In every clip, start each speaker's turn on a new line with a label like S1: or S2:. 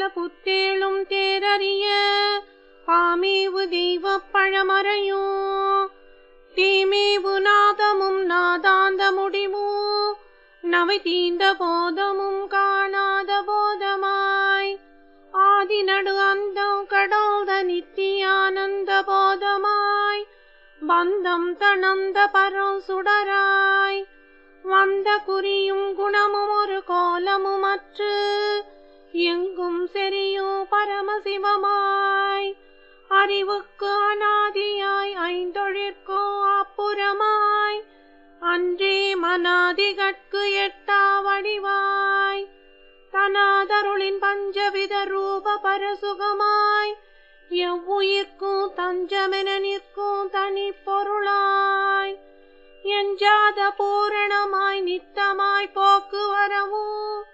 S1: பல புத்தேளும் தேரறிய பாமேவு தெய்வப் பழமறையோ. தீமேவு நாதமும் நாதாந்த முடிவோ நவை தீந்த போதமும் காணாத போதமாய். ஆதி நடு அந்தம் கடந்த நித்தியானந்த போதமாய். பந்தம் தணந்த பரம் சுடராய். வந்த குறியும் குணமும் ஒரு கோலமும் அற்று எங்கும் செறியோ பரமசிவமாய். அறிவுக்கு அனாதியாய் ஐந்தொழிற்கோ அப்புறமாய். அன்றே மனாதிகட்கு எட்டா வடிவாய். தனாதருளின் பஞ்சவித ரூப பரசுகமாய். எவ்வுயிர்க்கும் தஞ்சமென நிற்கும் தனி பொருளாய் எஞ்சாத பூரணமாய் நித்தமாய் போக்கு வரவும்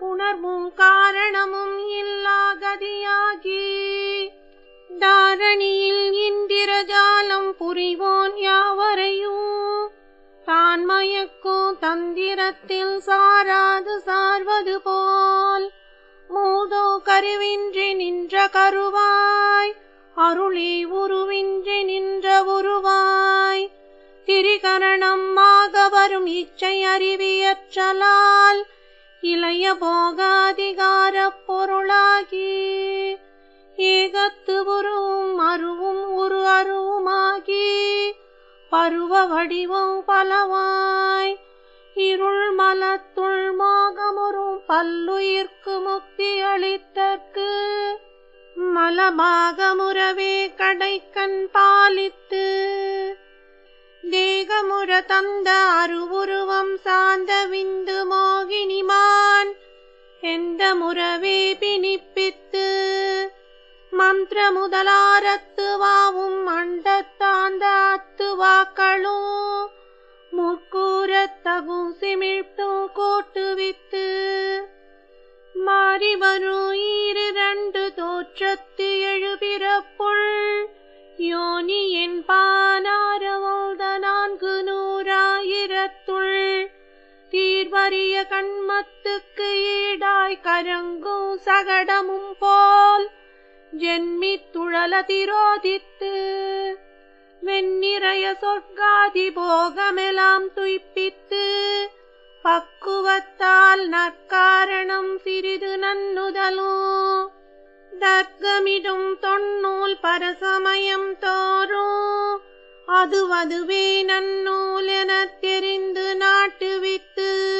S1: புணர்வும் காரணமும் இல்லா கதியாகி. தாரணியில் இந்திரஜாலம் புரிவோன் யாவரையும். தான் மயக்கும் தந்திரத்தில் சாராது சார்வது போல். மூதோ கருவின்றி நின்ற கருவாய். அருளே உருவின்றி நின்ற உருவாய். திரிகரணம் ஆக வரும் இச்சை அறிவியற்றலால் இளைய போகாதிகார பொருளாகி ஏகத்து உருவும் அருவும் உரு அருவுமாகி பருவ வடிவம் பலவாய் இருள் மலத்துள் மோகமுறும் பல்லுயிர்க்கு முக்தி அளித்தற்கு மலபாகமுறவே கடைக்கண் பாலித்து தேகமுற தந்த அருவுருவம் சார்ந்த விந்து மோகினிமான் எந்த முறவே பிணிப்பித்து மந்திர முதலாரத்துவாவும் அண்டத்தாந்த அத்துவாக்களும் முற்கூறத்தகும் சிமிழ்த்தும் கோட்டுவித்து மாறி வரும் ஈரிரண்டு தோற்றத்து எழுபிறப்புள் யோனி என் பானாரவோத நான்கு நூறாயிரத்துள் தீர்வறிய கண்மத்துக்கு ஈடாய் கரங்கும் சகடமும் போல் ஜென்மித்துழல திரோதித்து வெண்ணிறைய சொர்க்காதி போகமெல்லாம் துய்ப்பித்து பக்குவத்தால் நற்காரணம் சிறிது நன்னுதலும் தர்க்கமிடும் தொன்னூல் பரசமயம் தோறும் அதுவதுவே நன்னூல் எனத் தெரிந்து நாட்டுவித்து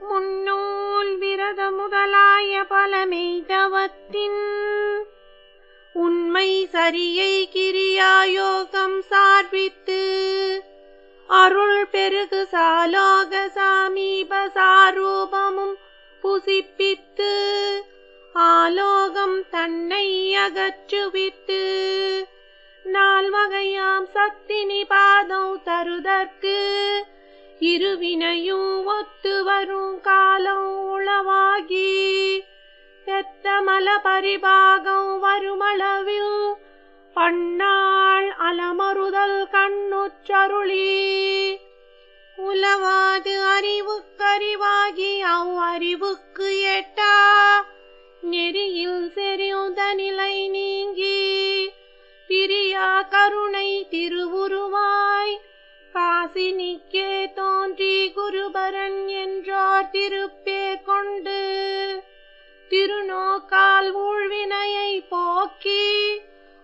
S1: முன்னூல் விரத முதலாய பலமெய்தவத்தின். உண்மை சரியை கிரியாயோகம் சார்பித்து. அருள் பெருகு சாலோக சாமீப சாரூபமும் புசிப்பித்து. ஆலோகம் தன்னை அகற்றுவித்து நால்வகையாம் சத்தினி பாதம் தருதற்கு இருவினையும் ஒத்து வரும் காலம் உளவாகி பெத்தமல பரிபாகம் வருமளவில் பண்ணாள் அலமறுதல் கண்ணுற்றருளி. உலவாது அறிவுக்கறிவாகி அவ் அறிவுக்கு எட்டா நெறியில் செறிந்த நிலை நீங்கி பிரியா கருணை திருவுருவாய். காசினிக்கே தோன்றி குருபரன் என்றார் திருப்பேர் கொண்டு திருநோக்கால் ஊழ்வினையை போக்கி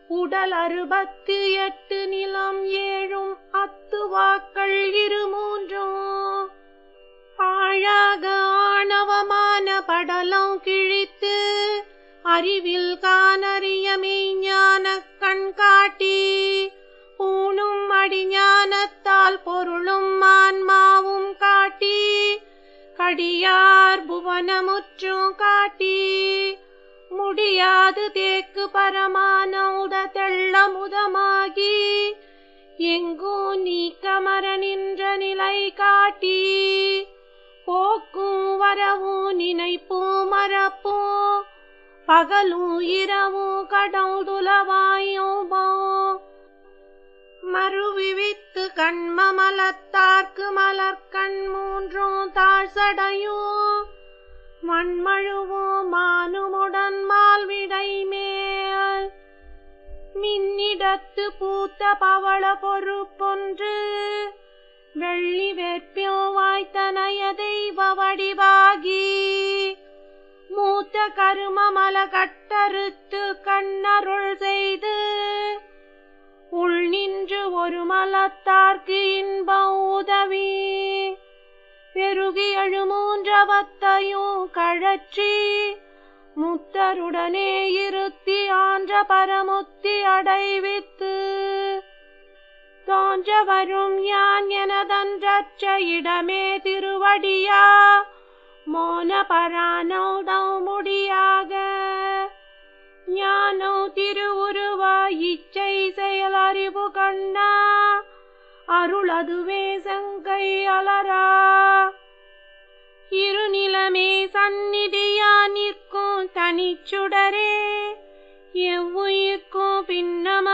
S1: உடல் அறுபத்து எட்டு நிலம் ஏழும் அத்துவாக்கள் இரு மூன்றும் பாழாக ஆணவமான படலம் கிழித்து அறிவில் காணறிய மெய்ஞான கண் காட்டி பூணும் அடிஞானத்தால் பொருளும் ஆன்மாவும் காட்டி கடியார் புவனமுற்றும் காட்டி முடியாது தேக்கு பரமான உத தெள்ள முதமாகி எங்கோ நீக்கமர நின்ற நிலை காட்டி போக்கும் வரவும் நினைப்பும் மறப்பும் பகலும் இரவும் கடவுதுலவாயும் மறுவிவித்து கண்மமலத்தார்க்கு மலர்கண் மூன்றும் தாழ்சடையும் மண்மழுவோ மானுமுடன் மால்விடை மேல். மின்னிடத்து பூத்த பவள பொறுப்பொன்று வெள்ளி வெற்பில் வாய்த்தனைய தெய்வ வடிவாகி மூத்த கரும மல கட்டறுத்து கண்ணருள் செய்து உள் நின்று ஒரு மலத்தார்க்கு இன்ப உதவி பெருகி எழுமூன்றவத்தையும் கழற்றி முத்தருடனே இருத்தி ஆன்ற பரமுத்தி அடைவித்து தோன்ற வரும் யான் எனதன்றற்ற இடமே திருவடியா? மோன பரானோ முடியாக. ஞானோ திருவுருவா இச்சை செயல் அறிவு கண்ணா? அருளதுவே சங்கை அலரா? இருநிலமே சந்நிதியா நிற்கும் தனிச்சுடரே எவ்வுயிர்க்கும் பின்னம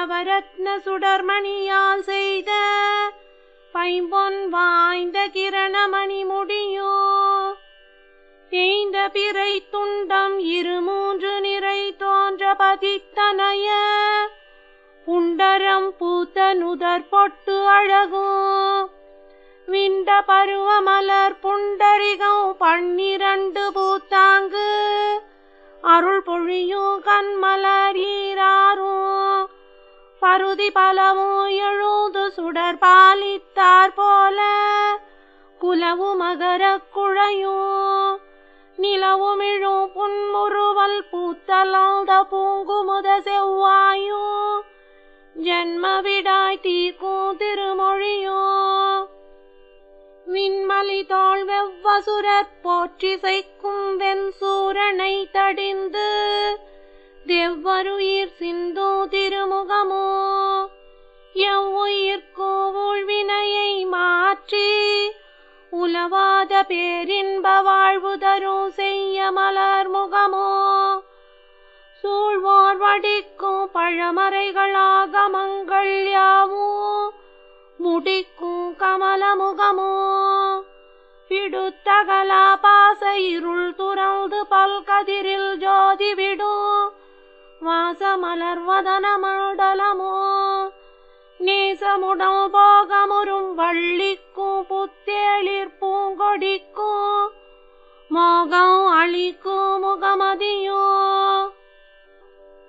S1: நவரத்ன சுடர்மணியால் செய்த பைம்பொன் வாய்ந்த கிரணமணி முடியோ? தேய்ந்த பிறை துண்டம் இரு மூன்று நிறை தோன்ற பதித்தனைய புண்டரம் பூத்த நுதர் பொட்டு அழகும் விண்ட பருவமலர் புண்டரிகம் பன்னிரண்டு பூத்தாங்கு அருள் பொழியும் கண்மலர் ஈராரும் பருதி பலவும் எழுந்து சுடர் பாலித்தார் போல. குலவு மகர குழையும் நிலவும் இழும் புன்முறுவல் பூத்தலாந்த பூங்குமுத செவ்வாயும் ஜென்மவிடாய் தீர்க்கும் திருமொழியும் விண்மலி தோல் வெவ்வசுரர் போற்றிசைக்கும் வெண்சூரனை தடிந்து. தெவ்வருயிர் சிந்தோ திருமுகமோ எவ்வுயிர்கோவுள் வினையை மாற்றி உலவாத பேரின்ப வாழ்வு தரும் செய்ய மலர் முகமோ சூழ்வார் வடிக்கும் பழமறைகளாக மங்கள் யாவோ முடிக்கும் கமல முகமோ பிடுத்தகலா பாச இருள் துறந்து பல்கதிரில் ஜோதி விடும். வாசமலர் வதன போகமுறும் வள்ளிக்கும் புத்தேளிர் பூங்கொடிக்கும் மோகம் அழிக்கும் முகமதியோ?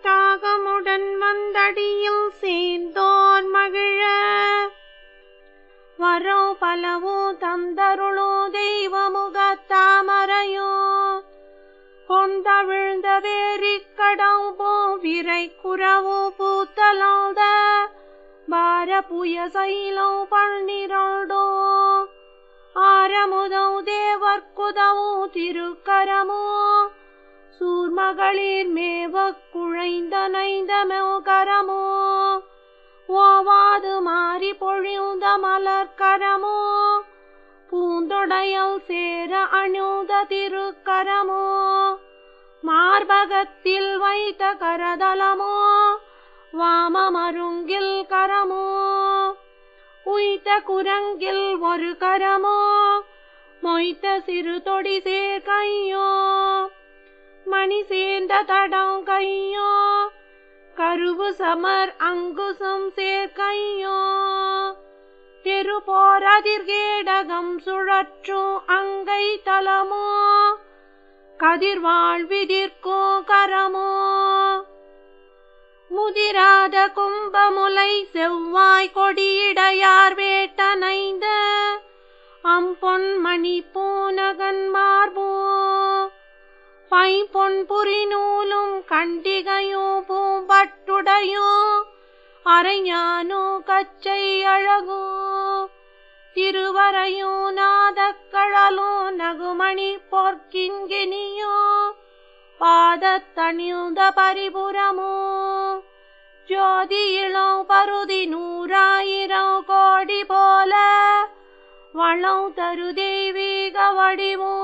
S1: தாகமுடன் வந்தடியில் சேர்ந்தோர் மகிழ. வரோ பலவோ தந்தருளோ தெய்வ முகத்தாமரையோ கொண்டவிழ்ந்த வேரி கடம் போ விரை குறவோ பூத்தலாத பார புய சைலம் பன்னிரண்டோ. ஆரமுதோ தேவர்க்குதவோ திருக்கரமோ. சூர்மகளிர் மேவ குழைந்த நைந்தமோ கரமோ. ஓவாது மாறி பொழிந்த மலர்கரமோ பூந்தொடையல் சேர அணுத திருக்கரமோ. மார்பகத்தில் வைத்த கரதலமோ வாமமருங்கில் கரமோ உய்த்த குரங்கில் ஒரு கரமோ மொய்த்த சிறு தொடி சேர் கையோ மணி சேர்ந்த தடம் கையோ கருவு சமர் அங்குசம் சேர் கையோ தெரு போரதிர்கேடகம் சுழற்றும் அங்கை தலமோ கதிர்வாழ் விதிர்க்கோ கரமோ? முதிராத கும்பமுலை செவ்வாய் கொடியிடையார் வேட்டனைந்த அம்பொன் மணி பூனகன் மார்போ? பைம்பொன் புரி நூலும் கண்டிகையோ பூம்பட்டுடையோ? அரைஞானோ கச்சை அழகோ? திருவரையோ நாதக்கழலோ நகுமணி பொற்கிங்கினியோ பாதத்தணியுந்த பரிபுரமோ ஜோதியிளம் பருதி நூறாயிரம் கோடி போல வளம் தரு தெய்வீக வடிவோ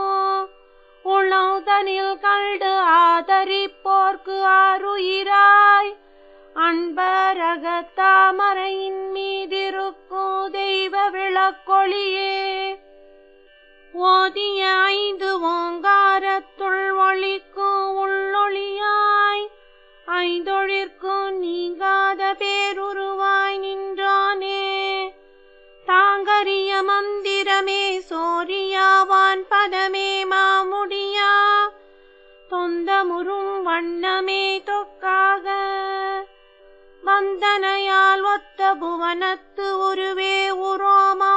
S1: உளம் தனில் கண்டு ஆதரிப்போர்க்கு ஆறுயிராய் அன்பரகத்தாமரையின் மீதிருக்கும் தெய்வ விளக்கொளியே. ஓதிய ஐந்து ஓங்காரத்துள் ஒளிக்கும் உள்ளொளியாய் ஐந்தொழிற்கும் நீங்காத பேருருவாய் நின்றானே. தாங்கரிய மந்திரமே சோரியாவான் பதமே மாமுடியா. தொந்தமுறும் வண்ணமே தொக்காக. வந்தனையால் ஒத்த புவனத்து உருவே உரோமா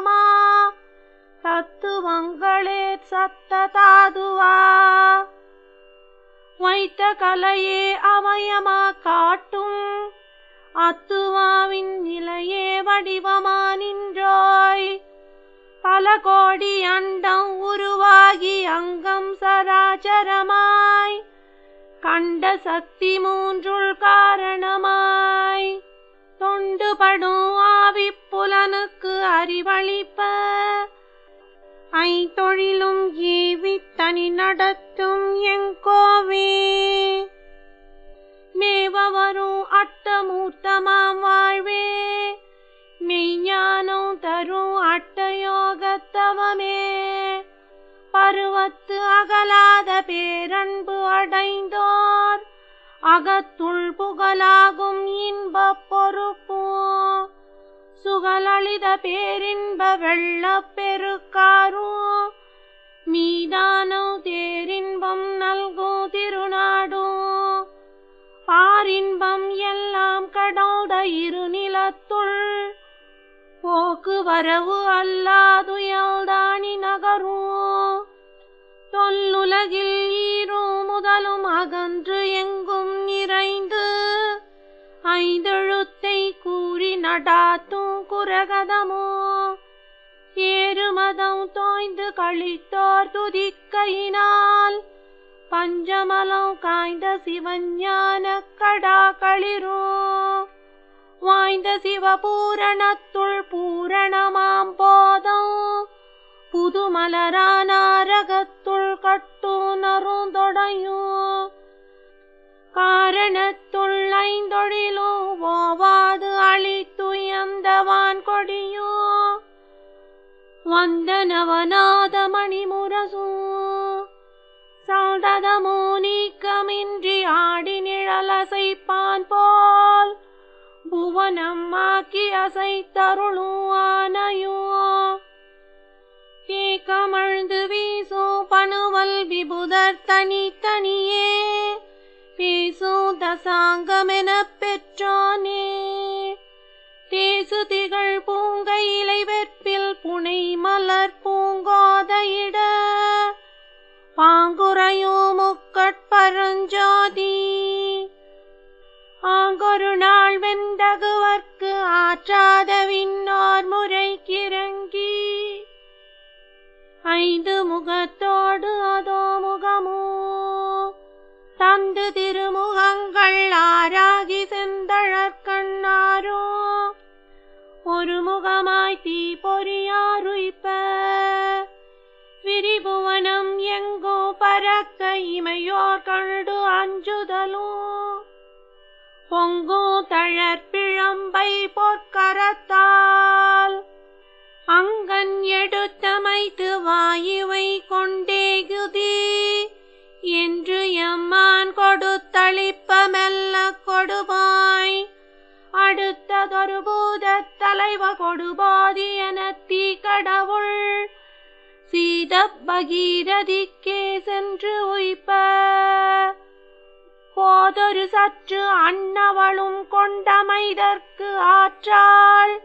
S1: தத்துவங்களே சத்த தாதுவா வைத்த கலையே அவயமா காட்டும். அத்துவாவின் நிலையே வடிவமா நின்றாய். பல கோடி அண்டம் உருவாகி அங்கம் சராச்சரமாய் கண்ட சக்தி மூன்றுள் காரணமாய். தொண்டுபடும் ஆவிப்புலனுக்கு அறிவளிப்ப. ஐந்தொழிலும் ஏவி தனி நடத்தும் எங்கோவே மேவரும் அட்டமூர்த்தமாம் வாழ்வே. மெய்ஞானம் தரும் அட்டயோகத்தவமே. பருவத்து அகலாத பேரன்பு அடைந்தோர். அகத்துள் புகழாகும் இன்பப் பொறுப்போம். சுகலளித பேரின்ப வெள்ளப் பெருக்காரோ? மீதானோ தேரின்பம் நல்கும் திருநாடோ? பாரின்பம் எல்லாம் கடந்த இருநிலத்துள் போக்கு வரவு அல்லாதுயல்தானி நகரும் தொல்லுலகில் ஈரும் முதலும் அகன்று எங்கும் நிறைந்து ஐந்தெழுத்து நடாத்தும் குரகதமோ? ஏறுமதம் தோய்ந்து கழித்தோர் துதிக்கையினால் பஞ்சமலம் காய்ந்த சிவஞான கடா களிரும் வாய்ந்த சிவபூரணத்துள் பூரணமாம் போதம் புதுமலரான அரகத்துள் தொடையும் நருந்தொடையும் பாடியோ கொடியோ வந்தனவநாத மணிமுரசோ. சந்ததமோ நீக்கமின்றி ஆடி நிழலசைப்பான் போல். புவனம் ஆக்கி அசைத்தருளும் ஆனையோ? ஏக்கமழ்ந்து வீசோ பணுவல் விபுதர் தனித்தனியே பேசோ தசாங்கமெனப் பெற்றானே. திருமுகங்கள் ஆராகி செந்தழற்கண்ணாரோ ஒரு முகமாய் தீ பொறியாருய்ப்ப. விரிபுவனம் எங்கோ பறக்க இமையோர் கண்டு அஞ்சுதலும் பொங்கோ தழற்பிழம்பை பொற்கரத்தால். அங்கன் எடுத்தமைத்து வாயுவை கொண்டே குதி கொடுத்தளிப்பமெல்ல கொடுபாய் அடுத்ததொரு பூதத் தலைவ கொடுபாதி என தீ கடவுள் சீத பகீரதிக்கே சென்று உய்ப போதொரு சற்று அன்னவளும் கொண்டமைதற்கு ஆற்றாள்.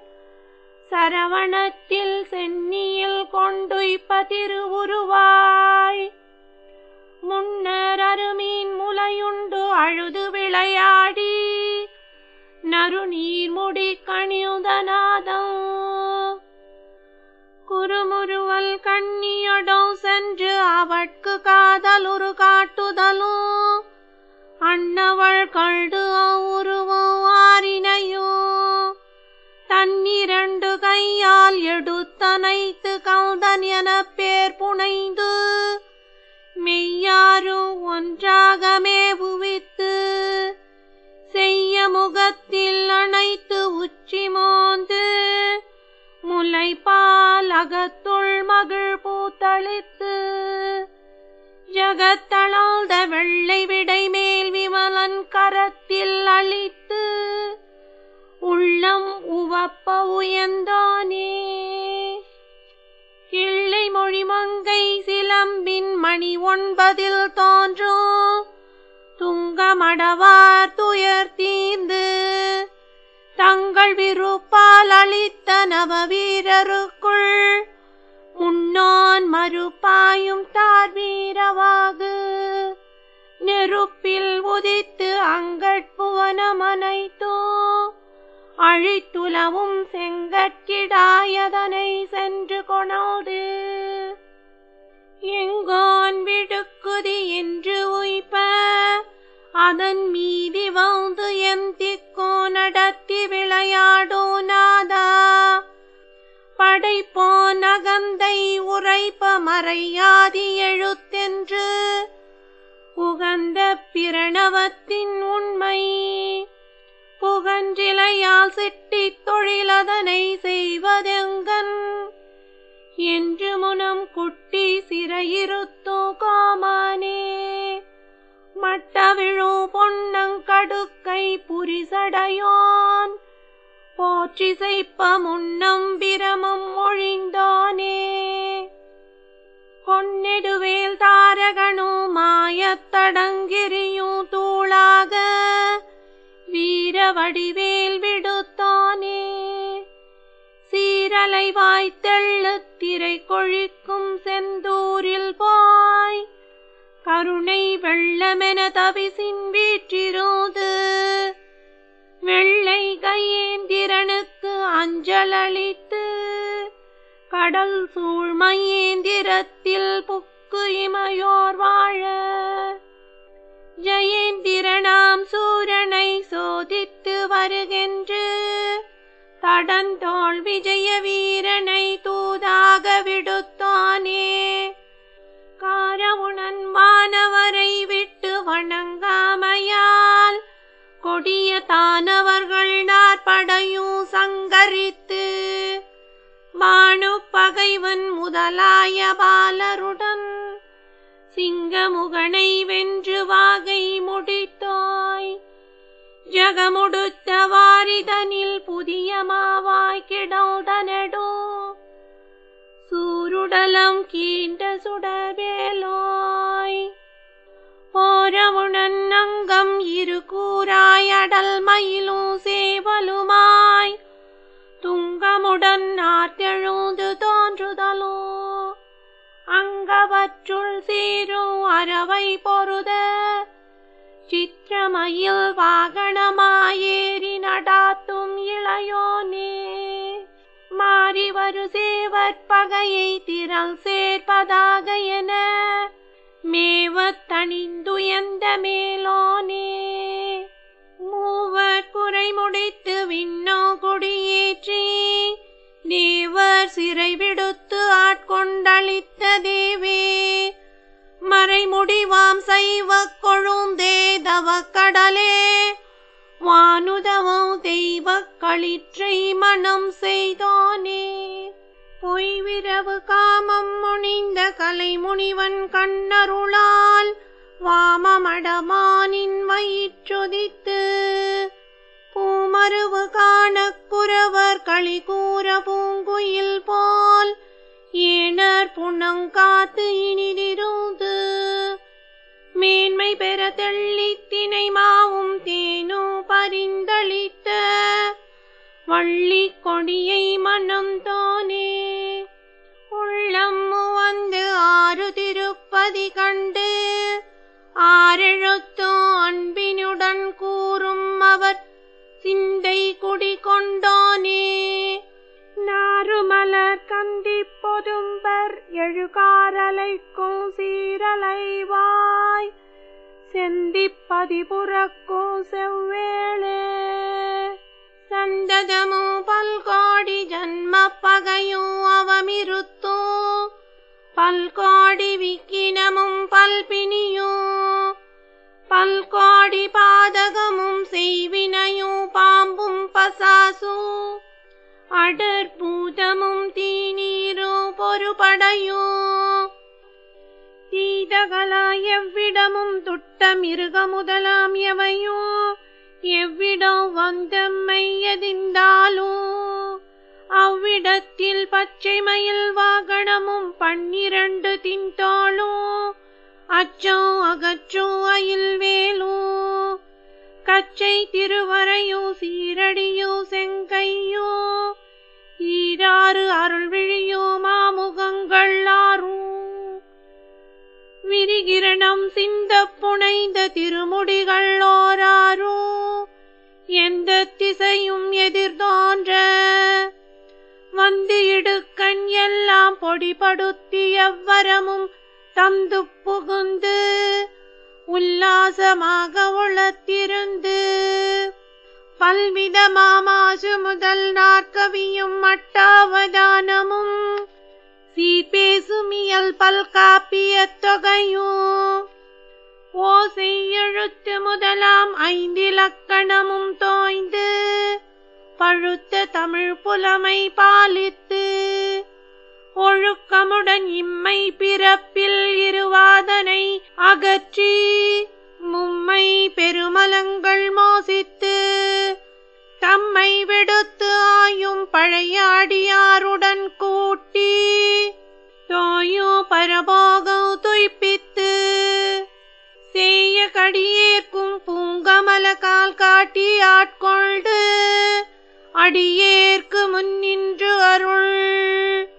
S1: சரவணத்தில் சென்னியில் கொண்டுய்ப்ப திருவுருவாய் அவட்கு காதலுரு காட்டுதலும் அன்னவள் கண்டு உருவம் ஆரினையோ தன்னிரண்டு கையால் எடுத்தனைத்து கௌதன் என பேர் புனைந்து மெய்யாரும் ஒன்றாக மேவுவித்து செய்ய முகத்தில் அணைத்து உச்சி மோந்து முலைப்பால் அகத்துள் மகிழ் பூத்தளித்து அகத்தளாழ்ந்த வெள்ளை விடை மேல் விமலன் கரத்தில் அழித்து உள்ளம் உவப்ப உயர்ந்தானே. கிள்ளை மொழிமங்கை சிலம்பின் மணி ஒன்பதில் தோன்றும் துங்கமடவார் துயர் தீர்ந்து தங்கள் விருப்பால் அளித்த நவ வீரருக்குள் முன்னான் மறுப்பாயும் தார் வீரவாகு. நெருப்பில் உதித்து அங்கட்புவனமனைத்தோ அழித்துலவும் செங்கற்கிடாயதனை சென்று கொணோடு எங்கோன் விடுக்குதி என்று உய்ப அதன் மீதி வந்து எம் திக்கோ நடத்தி விளையாடோ நாதா. படைப்போன் அகந்தை உரைப்ப எழுத்தென்று உகந்த பிரணவத்தின் உண்மை. புகன்றிலையால் சிட்டித் தொழிலதனை செய்வதெங்கன்? என்று முனம் குட்டி சிறையிருத்தோ காமானே. மட்டவிழு பொன்னங்கடுக்கை புரிசடையான். போற்றிசைப்ப முன்னம் பிரமம் ஒழிந்தானே. பொன்னெடுவேல் தாரகனு மாயத்தடங்கிரியும் தூளாக. வீர வடிவேல் விடுத்தானே. சீரலை வாய்த்தெள்ளு திரை கொழிக்கும் செந்தூரில் போய். கருணை வெள்ளமென தவிசின் வீற்றிரோது. வெள்ளை கையேந்திரனுக்கு அஞ்சலளித்து கடல் சூழ்மயேந்திரத்தில் புக்கு இமையோர் வாழ. ஜெயேந்திரனாம் சூரனை சோதித்து வருகின்று தடந்தோள் விஜய வீரனை தூதாக விடுத்தானே. காரவுணன் வானவரை விட்டு வணங்காமையால் கொடிய தானவர்கள் நாற்படையும் சங்கரித்து மானு பகைவன் முதலாய பாலருடன் சிங்கமுகனை வென்று வாகை முடித்தாய். ஜகமுடுத்த வாரிதனில் புதிய மாவாய் கிடந்தனடோ. சூருடலம் கீண்ட சுடவேலோய். போரவுணன் அங்கம் இரு கூறாய் அடல் மயிலும் சேவலுமா துங்கமுடன் ஆற்றெழுந்து தோன்றுதலோ? அங்கவற்றுள் சீரும் அறவை பொருத? சித்திரமயில் வாகனமாயேறி நடாத்தும் இளையோனே மாறிவரு வரு பகையை திரள் சேர்ப்பதாக என? மேவத் தணிந்துயர்ந்த மேலோனே மூவர் களிற்றை மனம் செய்தோனே. பொய்விரவு காமம் முனிந்த கலை முனிவன் கண்ணருளால் வாமமடமானின் வயிற்றுதித்து பூமருவு காணக் குறவர் களி கூற பூங்குயில் போல் ஏனர் புனங்காத்து இனிதிருந்து மேன்மை பெற தெள்ளித் தினை மாவும் தேனோ பரிந்தளித்த வள்ளி கொடியை மனம் தானே. உள்ளம் வந்து ஆறு திருப்பதி கண்டு ஆரெழுத்தோ அன்பினுடன் கூறும் அவர் சிந்தை குடி கொண்டானே. நாறுமலர் கந்தி பொதும்பர் எழுகாரலைக்கும் சீரலைவாய். செந்திப்பதி புறக்கும் செவ்வேளே. சந்ததமோ பல்கோடி ஜன்ம பகையும் அவமிருத்தோ. பல்கோடி விக்கினமும் பல்பினியோ பல்கோடி பாதகமும் செய்வினையும் பாம்பும் பசாசு. அடற்பூதமும் பொறுபடையோ. தீதகலா எவ்விடமும் துட்ட மிருக முதலாம் எவையோ. எவ்விடம் வந்தம்மையதிந்தாலும் அவ்விடத்தில் பச்சை மயில் வாகனமும் பன்னிரண்டு தின்தோளும் அச்சோ அகச்சோ அயில் வேலும் கச்சை திருவரையோ சீரடியோ செங்கையோ ஈராறு அருள் திரிகிரணம் சிந்த புனைந்த திருமுடிகள் ஓராரும் எந்த திசையும் எதிர்தோன்ற வந்து இடுக்கண் எல்லாம் பொடிபடுத்தி எவ்வரமும் தந்து புகுந்து உல்லாசமாக உளத்திருந்து. பல்வித மாமாசு முதல் நாற்கவியும் மட்டாவதானமும் சீர்பேசுமியல் பல்காப்பிய தொகையும் ஓசை எழுத்து முதலாம் ஐந்திலக்கணமும் தோய்ந்து பழுத்த தமிழ் புலமை பாலித்து ஒழுக்கமுடன் இம்மை பிறப்பில் இருவாதனை அகற்றி மும்மை பெருமலங்கள் மோசித்து தம்மை விடுத்து ஆயும் பழைய அடியாருடன் கூட்டி தோயோ பரபோகம் துய்ப்பித்து செய்ய கடியேற்கும் பூங்கமல கால் காட்டி ஆட்கொண்டு அடியேற்கு முன்னின்று அருள்.